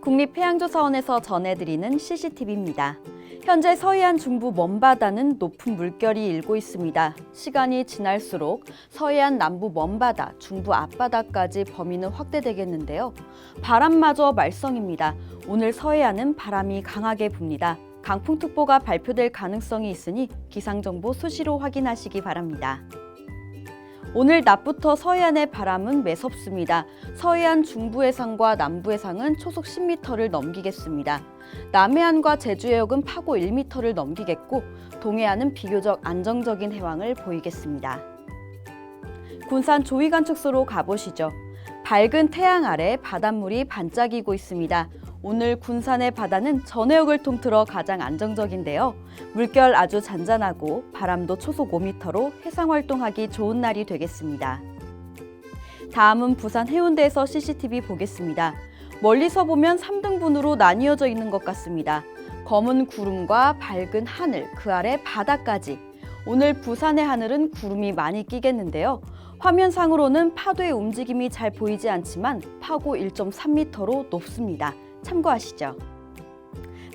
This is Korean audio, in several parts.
국립해양조사원에서 전해드리는 CCTV입니다. 현재 서해안 중부 먼바다는 높은 물결이 일고 있습니다. 시간이 지날수록 서해안 남부 먼바다, 중부 앞바다까지 범위는 확대되겠는데요. 바람마저 말썽입니다. 오늘 서해안은 바람이 강하게 붑니다. 강풍특보가 발표될 가능성이 있으니 기상정보 수시로 확인하시기 바랍니다. 오늘 낮부터 서해안의 바람은 매섭습니다. 서해안 중부 해상과 남부 해상은 초속 10m를 넘기겠습니다. 남해안과 제주 해역은 파고 1m를 넘기겠고 동해안은 비교적 안정적인 해왕을 보이겠습니다. 군산 조이관측소로 가보시죠. 밝은 태양 아래 바닷물이 반짝이고 있습니다. 오늘 군산의 바다는 전해역을 통틀어 가장 안정적인데요. 물결 아주 잔잔하고 바람도 초속 5m로 해상 활동하기 좋은 날이 되겠습니다. 다음은 부산 해운대에서 CCTV 보겠습니다. 멀리서 보면 3등분으로 나뉘어져 있는 것 같습니다. 검은 구름과 밝은 하늘, 그 아래 바다까지. 오늘 부산의 하늘은 구름이 많이 끼겠는데요. 화면상으로는 파도의 움직임이 잘 보이지 않지만 파고 1.3m로 높습니다. 참고하시죠.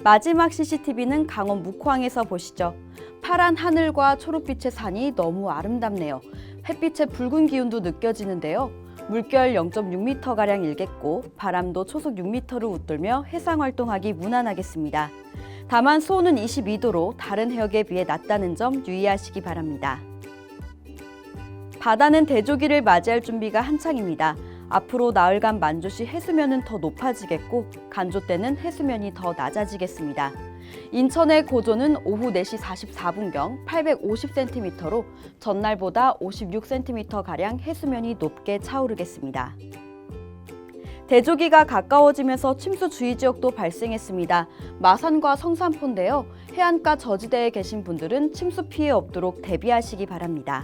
마지막 CCTV는 강원 묵호항에서 보시죠. 파란 하늘과 초록빛의 산이 너무 아름답네요. 햇빛의 붉은 기운도 느껴지는데요. 물결 0.6m가량 일겠고 바람도 초속 6m를 웃돌며 해상 활동하기 무난하겠습니다. 다만 수온은 22도로 다른 해역에 비해 낮다는 점 유의하시기 바랍니다. 바다는 대조기를 맞이할 준비가 한창입니다. 앞으로 나흘간 만조시 해수면은 더 높아지겠고 간조 때는 해수면이 더 낮아지겠습니다. 인천의 고조는 오후 4시 44분경 850cm로 전날보다 56cm가량 해수면이 높게 차오르겠습니다. 대조기가 가까워지면서 침수 주의 지역도 발생했습니다. 마산과 성산포인데요. 해안가 저지대에 계신 분들은 침수 피해 없도록 대비하시기 바랍니다.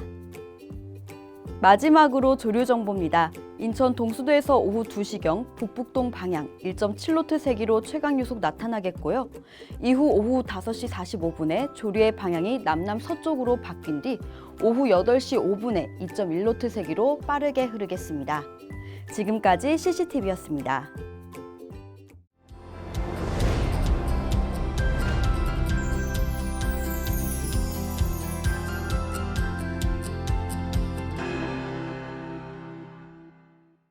마지막으로 조류 정보입니다. 인천 동수도에서 오후 2시경 북북동 방향 1.7노트 세기로 최강 유속 나타나겠고요. 이후 오후 5시 45분에 조류의 방향이 남남 서쪽으로 바뀐 뒤 오후 8시 5분에 2.1노트 세기로 빠르게 흐르겠습니다. 지금까지 CCTV였습니다.